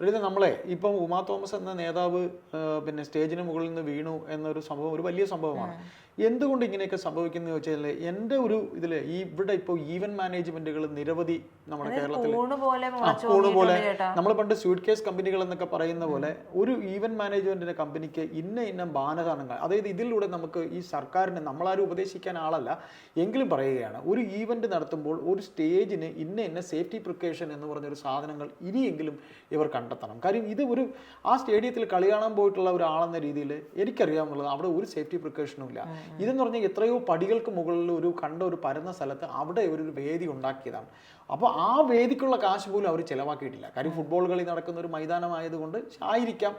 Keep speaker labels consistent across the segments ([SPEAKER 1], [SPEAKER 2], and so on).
[SPEAKER 1] പിന്നെ നമ്മളെ ഇപ്പം ഉമാ തോമസ് എന്ന നേതാവ് പിന്നെ സ്റ്റേജിന് മുകളിൽ നിന്ന് വീണു എന്നൊരു സംഭവം ഒരു വലിയ സംഭവമാണ്. എന്തുകൊണ്ട് ഇങ്ങനെയൊക്കെ സംഭവിക്കുന്നത് വെച്ചാൽ എന്റെ ഒരു ഇതിൽ ഈ ഇവിടെ ഇപ്പോൾ ഈവൻ മാനേജ്മെന്റുകൾ നിരവധി നമ്മുടെ കേരളത്തിൽ ആ, പോലെ നമ്മൾ പണ്ട് സ്വീറ്റ് കേസ് കമ്പനികൾ എന്നൊക്കെ പറയുന്ന പോലെ ഒരു ഈവൻ മാനേജ്മെന്റിന്റെ കമ്പനിക്ക് ഇന്ന ഇന്ന ബാനകാരണങ്ങൾ അതായത് ഇതിലൂടെ നമുക്ക് ഈ സർക്കാരിനെ നമ്മളാരും ഉപദേശിക്കാൻ ആളല്ല എങ്കിലും പറയുകയാണ് ഒരു ഈവന്റ് നടത്തുമ്പോൾ ഒരു സ്റ്റേജിന് ഇന്ന ഇന്ന സേഫ്റ്റി പ്രിക്കോഷൻ എന്ന് പറഞ്ഞൊരു സാധനങ്ങൾ ഇനിയെങ്കിലും ഇവർ കണ്ടെത്തണം. കാര്യം ഇത് ഒരു ആ സ്റ്റേഡിയത്തിൽ കളി കാണാൻ പോയിട്ടുള്ള ഒരാളെന്ന രീതിയിൽ എനിക്കറിയാമെന്നുള്ളത് അവിടെ ഒരു സേഫ്റ്റി പ്രിക്കോഷനും ഇല്ല. ഇതെന്ന് പറഞ്ഞാൽ എത്രയോ പടികൾക്ക് മുകളിൽ ഒരു കണ്ട ഒരു പരന്ന സ്ഥലത്ത് അവിടെ ഒരു വേദി ഉണ്ടാക്കിയതാണ്. അപ്പോൾ ആ വേദിക്കുള്ള കാശ് പോലും അവർ ചിലവാക്കിയിട്ടില്ല. കാര്യം ഫുട്ബോൾ കളി നടക്കുന്ന ഒരു മൈതാനമായതുകൊണ്ട് ആയിരിക്കാം.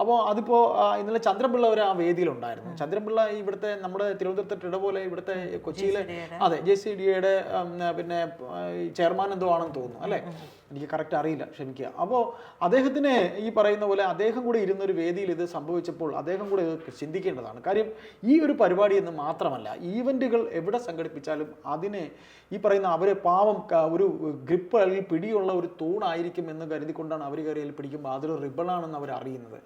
[SPEAKER 1] അപ്പോൾ അതിപ്പോൾ ഇന്നലെ ചന്ദ്രപിള്ള അവർ ആ വേദിയിലുണ്ടായിരുന്നു. ചന്ദ്രപിള്ള ഇവിടുത്തെ നമ്മുടെ തിരുവനന്തപുരത്തെ ഇടപോലെ ഇവിടുത്തെ കൊച്ചിയിലെ അതെ ജെ സി ഡി എയുടെ പിന്നെ ചെയർമാൻ എന്തോ ആണെന്ന് തോന്നുന്നു അല്ലേ? എനിക്ക് കറക്റ്റ് അറിയില്ല ക്ഷമിക്കുക. അപ്പോൾ അദ്ദേഹത്തിന് ഈ പറയുന്ന പോലെ അദ്ദേഹം കൂടെ ഇരുന്നൊരു വേദിയിൽ ഇത് സംഭവിച്ചപ്പോൾ അദ്ദേഹം കൂടെ ഇത് ചിന്തിക്കേണ്ടതാണ്. കാര്യം ഈ ഒരു പരിപാടി എന്ന് മാത്രമല്ല ഈവന്റുകൾ എവിടെ സംഘടിപ്പിച്ചാലും അതിനെ ഈ പറയുന്ന അവരെ പാവം ഒരു ഗ്രിപ്പ് അല്ലെങ്കിൽ പിടിയുള്ള ഒരു തൂണായിരിക്കും എന്ന് കരുതിക്കൊണ്ടാണ് അവർ കയറിയാൽ പിടിക്കുമ്പോൾ അതൊരു റിബണാണെന്ന് അവർ അറിയുന്നത്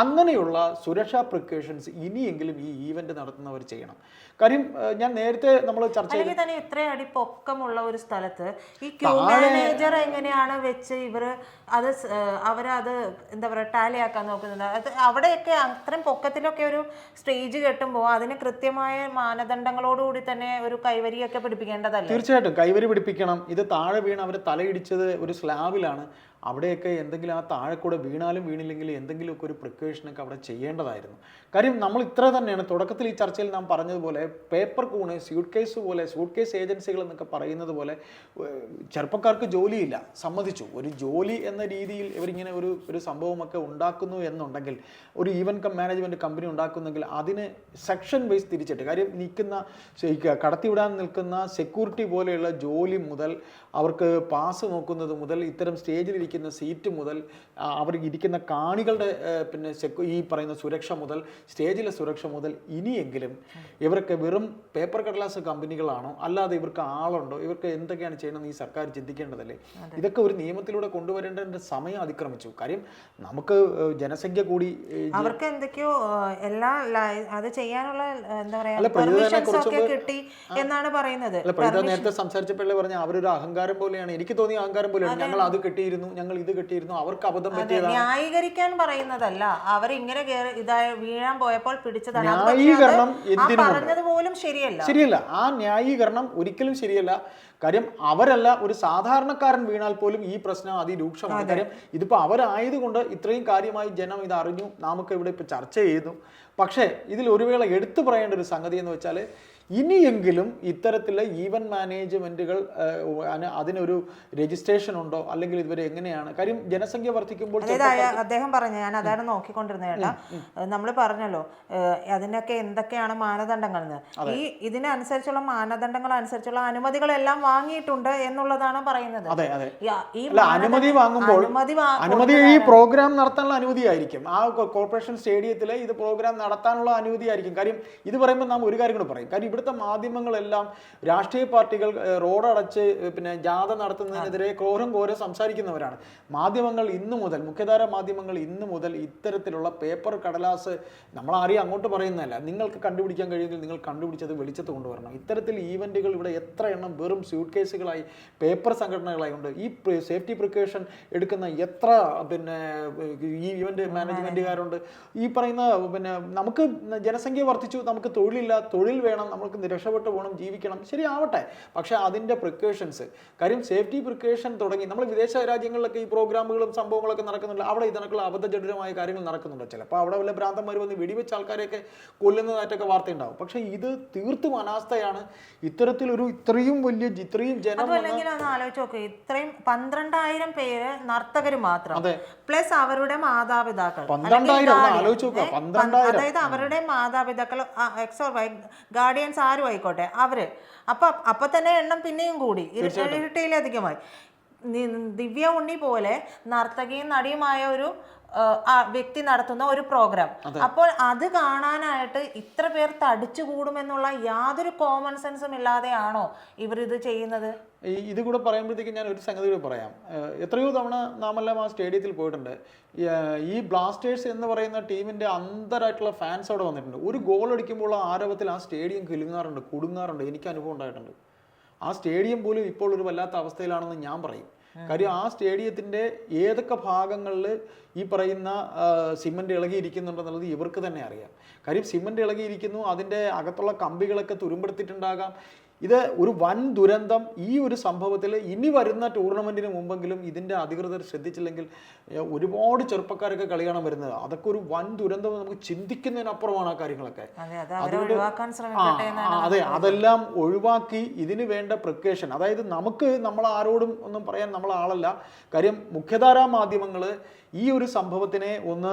[SPEAKER 1] അങ്ങനെയുള്ള സുരക്ഷാ പ്രിക്കോഷൻസ് ഇനിയെങ്കിലും ഈ ഈവന്റ് നടത്തുന്നവർ ചെയ്യണം. കാര്യം ഞാൻ നേരത്തെ നമ്മൾ ചർച്ച ചെയ്ത
[SPEAKER 2] അല്ലെങ്കിൽ തന്നെ ഇത്രയും അടി പൊക്കമുള്ള ഒരു സ്ഥലത്ത് ഈ ക്യൂ മാനേജർ എങ്ങനെയാണ് വെച്ച് ഇവർ അത് അവരത് എന്താ പറയുക ടാലി ആക്കാൻ നോക്കുന്നത്? അത് അവിടെയൊക്കെ അത്രയും പൊക്കത്തിലൊക്കെ ഒരു സ്റ്റേജ് കെട്ടുമ്പോൾ അതിന് കൃത്യമായ മാനദണ്ഡങ്ങളോടുകൂടി തന്നെ ഒരു കൈവരിയൊക്കെ പിടിപ്പിക്കേണ്ടതല്ല?
[SPEAKER 1] തീർച്ചയായിട്ടും. കൈവരി പിടിപ്പിക്കണം. ഇത് താഴെ വീണ് അവർ തലയിടിച്ചത് ഒരു സ്ലാബിലാണ് അവിടെയൊക്കെ എന്തെങ്കിലും ആ താഴെ കൂടെ വീണാലും വീണില്ലെങ്കിൽ എന്തെങ്കിലുമൊക്കെ ഒരു പ്രിക്കോഷനൊക്കെ അവിടെ ചെയ്യേണ്ടതായിരുന്നു. കാര്യം നമ്മൾ ഇത്ര തന്നെയാണ് തുടക്കത്തിൽ ഈ ചർച്ചയിൽ നാം പറഞ്ഞതുപോലെ പേപ്പർ കൂണ് സ്യൂട്ട് കേസ് പോലെ സ്യൂട്ട് കേസ് ഏജൻസികൾ എന്നൊക്കെ പറയുന്നത് പോലെ ചെറുപ്പക്കാർക്ക് ജോലിയില്ല സമ്മതിച്ചു. ഒരു ജോലി എന്ന രീതിയിൽ ഇവരിങ്ങനെ ഒരു ഒരു സംഭവമൊക്കെ ഉണ്ടാക്കുന്നു എന്നുണ്ടെങ്കിൽ ഒരു ഈവൻ കം മാനേജ്മെന്റ് കമ്പനി ഉണ്ടാക്കുന്നെങ്കിൽ അതിന് സെക്ഷൻ വൈസ് തിരിച്ചിട്ട് കാര്യം നിൽക്കുന്ന കടത്തിവിടാൻ നിൽക്കുന്ന സെക്യൂരിറ്റി പോലെയുള്ള ജോലി മുതൽ അവർക്ക് പാസ് നോക്കുന്നത് മുതൽ ഇത്തരം സ്റ്റേജിലിരിക്കുന്ന സീറ്റ് മുതൽ അവർ ഇരിക്കുന്ന കാണികളുടെ പിന്നെ ഈ പറയുന്ന സുരക്ഷ മുതൽ സ്റ്റേജിലെ സുരക്ഷ മുതൽ ഇനിയെങ്കിലും ഇവർക്ക് വെറും പേപ്പർ കടലാസ് കമ്പനികളാണോ? അല്ലാതെ ഇവർക്ക് ആളുണ്ടോ? ഇവർക്ക് എന്തൊക്കെയാണ് ചെയ്യണമെന്ന് ഈ സർക്കാർ ചിന്തിക്കേണ്ടതല്ലേ? ഇതൊക്കെ ഒരു നിയമത്തിലൂടെ കൊണ്ടുവരേണ്ട സമയം അതിക്രമിച്ചു. കാര്യം നമുക്ക് ജനസംഖ്യ കൂടി
[SPEAKER 2] അവർക്ക് എന്തൊക്കെയോ എല്ലാ അത് ചെയ്യാനുള്ള എന്താ പറയാ കിട്ടി എന്നാണ് പറയുന്നത്.
[SPEAKER 1] നേരത്തെ സംസാരിച്ചപ്പോഴേ പറഞ്ഞ അവരൊരു അഹങ്കാരം പോലെയാണ്. എനിക്ക് തോന്നിയ അഹങ്കാരം പോലെയാണ്. ഞങ്ങൾ അത് കിട്ടിയിരുന്നു ഞങ്ങൾ ഇത് കിട്ടിയിരുന്നു അവർക്ക് അബദ്ധം പറ്റിയതാണ്.
[SPEAKER 2] ന്യായീകരിക്കാൻ പറയുന്നതല്ല. അവരിങ്ങനെ ഇങ്ങനെ ഇതായ വീഴാൻ പോയപ്പോൾ പിടിച്ചതാണ്.
[SPEAKER 1] ന്യായീകരണം
[SPEAKER 2] ആ
[SPEAKER 1] എന്തിനുമുണ്ട്?
[SPEAKER 2] പറഞ്ഞത് പോലും ശരിയല്ല.
[SPEAKER 1] ശരിയല്ല. ആ ന്യായീകരണം ഒരിക്കലും ശരിയല്ല. കാര്യം അവരല്ല ഒരു സാധാരണക്കാരൻ വീണാൽ പോലും ഈ പ്രശ്നം അതിരൂക്ഷമാണ്. കാര്യം ഇതിപ്പോ അവരായതുകൊണ്ട് ഇത്രയും കാര്യമായി ജനം ഇത് അറിഞ്ഞു നമുക്ക് ഇവിടെ ഇപ്പൊ ചർച്ച ചെയ്യുന്നു. പക്ഷേ ഇതിൽ ഒരു വേള എടുത്തു പറയേണ്ട ഒരു സംഗതി എന്ന് വെച്ചാൽ ഇനിയെങ്കിലും ഇത്തരത്തിലെ ഈവൻ മാനേജ്മെന്റുകൾ അതിനൊരു രജിസ്ട്രേഷൻ ഉണ്ടോ അല്ലെങ്കിൽ ഇതുവരെ എങ്ങനെയാണ്? കാര്യം ജനസംഖ്യ വർദ്ധിക്കുമ്പോൾ
[SPEAKER 2] അദ്ദേഹം പറഞ്ഞു ഞാൻ അതാണ് നോക്കിക്കൊണ്ടിരുന്നത് കേട്ടോ. നമ്മൾ പറഞ്ഞല്ലോ അതിനൊക്കെ എന്തൊക്കെയാണ് മാനദണ്ഡങ്ങൾ ഈ ഇതിനനുസരിച്ചുള്ള മാനദണ്ഡങ്ങൾ അനുസരിച്ചുള്ള അനുമതികളെല്ലാം വാങ്ങിയിട്ടുണ്ട് എന്നുള്ളതാണ് പറയുന്നത്.
[SPEAKER 1] അതെ അതെ. അനുമതി വാങ്ങുമ്പോൾ
[SPEAKER 2] അനുമതി
[SPEAKER 1] ഈ പ്രോഗ്രാം നടത്താനുള്ള അനുമതി ആയിരിക്കും ആ കോർപ്പറേഷൻ സ്റ്റേഡിയത്തിൽ ഇത് പ്രോഗ്രാം നടത്താനുള്ള അനുമതി ആയിരിക്കും കാര്യം ഇത് പറയുമ്പോൾ നാം ഒരു കാര്യം കൂടെ പറയും. കാര്യം ഇവിടുത്തെ മാധ്യമങ്ങളെല്ലാം രാഷ്ട്രീയ പാർട്ടികൾ റോഡ് റോഡടച്ച് പിന്നെ ജാഥ നടത്തുന്നതിനെതിരെ ക്രോരം കോരം സംസാരിക്കുന്നവരാണ്. മാധ്യമങ്ങൾ ഇന്നു മുതൽ മുഖ്യധാര മാധ്യമങ്ങൾ ഇന്നു മുതൽ ഇത്തരത്തിലുള്ള പേപ്പർ കടലാസ് നമ്മൾ ആരെയും അങ്ങോട്ട് പറയുന്നതല്ല. നിങ്ങൾക്ക് കണ്ടുപിടിക്കാൻ കഴിയുമെങ്കിൽ നിങ്ങൾ കണ്ടുപിടിച്ചത് വെളിച്ചത്ത് കൊണ്ടുവരണം. ഇത്തരത്തിൽ ഈവന്റുകൾ ഇവിടെ എത്ര എണ്ണം വെറും സ്യൂട്ട് കേസുകളായി പേപ്പർ സംഘടനകളായി ഉണ്ട്. ഈ സേഫ്റ്റി പ്രിക്കോഷൻ എടുക്കുന്ന എത്ര പിന്നെ ഈ ഇവന്റ് മാനേജ്മെന്റുകാരുണ്ട്. ഈ പറയുന്ന പിന്നെ നമുക്ക് ജനസംഖ്യ വർദ്ധിച്ചു നമുക്ക് തൊഴിലില്ല തൊഴിൽ വേണം നമുക്ക് രക്ഷപ്പെട്ടു പോകണം ജീവിക്കണം ശരിയാവട്ടെ. പക്ഷേ അതിന്റെ പ്രിക്കോഷൻസ് കാര്യം സേഫ്റ്റി പ്രിക്കോഷൻ തുടങ്ങി നമ്മൾ വിദേശ രാജ്യങ്ങളിലൊക്കെ ഈ പ്രോഗ്രാമുകളും സംഭവങ്ങളൊക്കെ നടക്കുന്നുണ്ട് അവിടെ ഇതിനൊക്കെയുള്ള അബദ്ധജടിതമായ കാര്യങ്ങൾ നടക്കുന്നുണ്ട് ചിലപ്പോൾ. അവിടെ വല്ല ഭ്രാന്തന്മാർ വന്ന് വെടിവെച്ച് ആൾക്കാരെയൊക്കെ കൊല്ലുന്നതായിട്ടൊക്കെ വാർത്തയുണ്ടാവും. പക്ഷേ ഇത് തീർത്തും അനാസ്ഥയാണ്. ഇത്തരത്തിലൊരു ഇത്രയും വലിയ ഇത്രയും ജനം
[SPEAKER 2] ഒന്ന് ആലോചിച്ച് നോക്ക് ഇത്രയും പന്ത്രണ്ടായിരം പേര് നർത്തകർ മാത്രം പ്ലസ് അവരുടെ മാതാപിതാക്കൾ അതായത് അവരുടെ മാതാപിതാക്കൾ എക്സോ ഗാർഡിയൻസ് ആരും ആയിക്കോട്ടെ അവർ അപ്പൊ അപ്പൊ തന്നെ എണ്ണം പിന്നെയും കൂടി ഇരട്ടയിലധികമായി ദിവ്യ ഉണ്ണി പോലെ നർത്തകിയും നടിയുമായ ഒരു ആ, വ്യക്തി നടത്തുന്ന ഒരു പ്രോഗ്രാം അപ്പോൾ അത് കാണാനായിട്ട് ഇത്ര പേർ തടിച്ചു കൂടുമെന്നുള്ള യാതൊരു കോമൺ സെൻസും ഇല്ലാതെയാണോ ഇവർ ഇത് ചെയ്യുന്നത്?
[SPEAKER 1] ഇത് കൂടെ പറയുമ്പോഴത്തേക്കും ഞാൻ ഒരു സംഗതി കൂടി പറയാം. എത്രയോ തവണ നാമെല്ലാം ആ സ്റ്റേഡിയത്തിൽ പോയിട്ടുണ്ട്. ഈ, ബ്ലാസ്റ്റേഴ്സ് എന്ന് പറയുന്ന ടീമിന്റെ അന്തരായിട്ടുള്ള ഫാൻസ് അവിടെ വന്നിട്ടുണ്ട്. ഒരു ഗോൾ അടിക്കുമ്പോൾ ആ ആരവത്തിൽ ആ സ്റ്റേഡിയം കിലുങ്ങാറുണ്ട് കുടുങ്ങാറുണ്ട്. എനിക്ക് അനുഭവം ഉണ്ടായിട്ടുണ്ട്. ആ സ്റ്റേഡിയം പോലും ഇപ്പോൾ ഒരു വല്ലാത്ത അവസ്ഥയിലാണെന്ന് ഞാൻ പറയും. കാര്യം ആ സ്റ്റേഡിയത്തിന്റെ ഏതൊക്കെ ഭാഗങ്ങളിൽ ഈ പറയുന്ന സിമന്റ് ഇളകിയിരിക്കുന്നുണ്ടെന്നുള്ളത് ഇവർക്ക് തന്നെ അറിയാം. കാര്യം സിമന്റ് ഇളകിയിരിക്കുന്നു അതിന്റെ അകത്തുള്ള കമ്പികളൊക്കെ തുരുമ്പെടുത്തിട്ടുണ്ടാകാം. ഇത് ഒരു വൻ ദുരന്തം ഈ ഒരു സംഭവത്തിൽ ഇനി വരുന്ന ടൂർണമെന്റിന് മുമ്പെങ്കിലും ഇതിന്റെ അധികൃതർ ശ്രദ്ധിച്ചില്ലെങ്കിൽ ഒരുപാട് ചെറുപ്പക്കാരൊക്കെ കളി കാണാൻ വരുന്നത്. അതൊക്കെ ഒരു വൻ ദുരന്തം നമുക്ക് ചിന്തിക്കുന്നതിനപ്പുറമാണ് ആ കാര്യങ്ങളൊക്കെ.
[SPEAKER 2] അതുകൊണ്ട് അത്
[SPEAKER 1] അതെല്ലാം ഒഴിവാക്കി ഇതിന് വേണ്ട പ്രിക്കേഷൻ. അതായത് നമുക്ക് നമ്മൾ ആരോടും ഒന്നും പറയാൻ നമ്മൾ ആളല്ല കാര്യം മുഖ്യധാരാ മാധ്യമങ്ങൾ ഈ ഒരു സംഭവത്തിനെ ഒന്ന്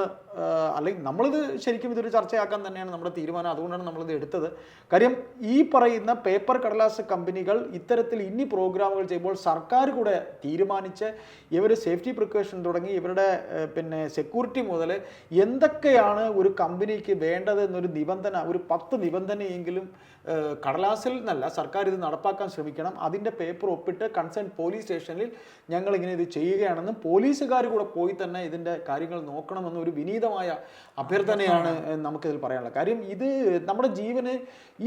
[SPEAKER 1] അല്ലെങ്കിൽ നമ്മളിത് ശരിക്കും ഇതൊരു ചർച്ചയാക്കാൻ തന്നെയാണ് നമ്മുടെ തീരുമാനം. അതുകൊണ്ടാണ് നമ്മളിത് എടുത്തത്. കാര്യം ഈ പറയുന്ന പേപ്പർ കടലാസ് കമ്പനികൾ ഇത്തരത്തിൽ ഇനി പ്രോഗ്രാമുകൾ ചെയ്യുമ്പോൾ സർക്കാർ കൂടെ തീരുമാനിച്ച് ഇവർ സേഫ്റ്റി പ്രിക്കോഷൻ തുടങ്ങി ഇവരുടെ പിന്നെ സെക്യൂരിറ്റി മുതൽ എന്തൊക്കെയാണ് ഒരു കമ്പനിക്ക് വേണ്ടത് എന്നൊരു നിബന്ധന ഒരു പത്ത് നിബന്ധനയെങ്കിലും കടലാസിൽ നിന്നല്ല സർക്കാർ ഇത് നടപ്പാക്കാൻ ശ്രമിക്കണം. അതിന്റെ പേപ്പർ ഒപ്പിട്ട് കൺസേൺ പോലീസ് സ്റ്റേഷനിൽ ഞങ്ങൾ ഇങ്ങനെ ഇത് ചെയ്യുകയാണെന്നും പോലീസുകാർ കൂടെ പോയി തന്നെ ഇതിന്റെ കാര്യങ്ങൾ നോക്കണമെന്ന് ഒരു വിനീതമായ അഭ്യർത്ഥനയാണ് നമുക്കിതിൽ പറയാനുള്ളത്. കാര്യം ഇത് നമ്മുടെ ജീവന്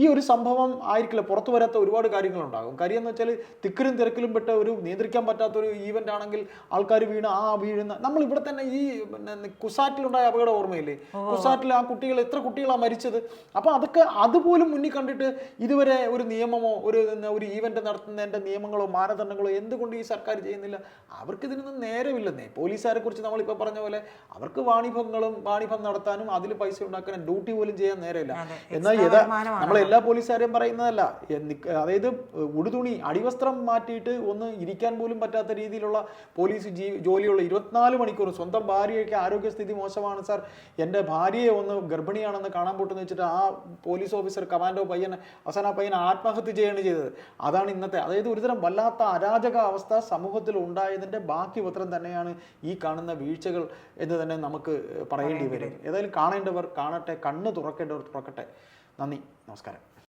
[SPEAKER 1] ഈ ഒരു സംഭവം ആയിരിക്കില്ല. പുറത്തു വരാത്ത ഒരുപാട് കാര്യങ്ങളുണ്ടാകും. കാര്യം എന്ന് വെച്ചാൽ തിക്കരും തിരക്കിലും പെട്ട ഒരു നിയന്ത്രിക്കാൻ പറ്റാത്ത ഒരു ഈവന്റ് ആണെങ്കിൽ ആൾക്കാർ വീണ് ആ വീഴുന്ന നമ്മൾ ഇവിടെ തന്നെ ഈ കുസാറ്റിലുണ്ടായ അപകടം ഓർമ്മയില്ലേ? കുസാറ്റിൽ ആ കുട്ടികൾ എത്ര കുട്ടികളാണ് മരിച്ചത്? അപ്പോൾ അതൊക്കെ അതുപോലും മുന്നിൽ കണ്ടിട്ട് ഇതുവരെ ഒരു നിയമമോ ഒരു ഒരു ഈവന്റ് നടത്തുന്നതിന്റെ നിയമങ്ങളോ മാനദണ്ഡങ്ങളോ എന്തുകൊണ്ട് ഈ സർക്കാർ ചെയ്യുന്നില്ല? അവർക്ക് ഇതിനൊന്നും നേരമില്ലെന്നേ. പോലീസുകാരെ കുറിച്ച് നമ്മളിപ്പോൾ പറഞ്ഞ പോലെ അവർക്ക് വാണിഭങ്ങളും വാണിഭം നടത്താനും അതിൽ പൈസ ഉണ്ടാക്കാനും ഡ്യൂട്ടി പോലും ചെയ്യാൻ നേരമില്ല. എന്നാൽ യഥാ. നമ്മൾ എല്ലാ പോലീസുകാരെയും പറയുന്നതല്ല അതായത് ഉടുതുണി അടിവസ്ത്രം മാറ്റിയിട്ട് ഒന്ന് ഇരിക്കാൻ പോലും പറ്റാത്ത രീതിയിലുള്ള പോലീസ് ജീ ജോലിയുള്ള ഇരുപത്തിനാല് മണിക്കൂർ സ്വന്തം ഭാര്യയൊക്കെ ആരോഗ്യസ്ഥിതി മോശമാണ് സാർ എന്റെ ഭാര്യയെ ഒന്ന് ഗർഭിണിയാണെന്ന് കാണാൻ പോട്ടെന്ന് വെച്ചിട്ട് ആ പോലീസ് ഓഫീസർ കമാൻഡോ പയ്യൻ അവസാനം ആ പയ്യൻ ആത്മഹത്യ ചെയ്യാണ് ചെയ്തത് അതാണ് ഇന്നത്തെ അതായത് ഒരുതരം വല്ലാത്ത അരാജക അവസ്ഥ സമൂഹത്തിൽ ഉണ്ടായതിന്റെ ബാക്കി പത്രം തന്നെയാണ് ഈ കാണുന്ന വീഴ്ചകൾ എന്ന് തന്നെ നമുക്ക് പറയേണ്ടി വരും. ഏതായാലും കാണേണ്ടവർ കാണട്ടെ കണ്ണ് തുറക്കേണ്ടവർ തുറക്കട്ടെ. നന്ദി നമസ്കാരം.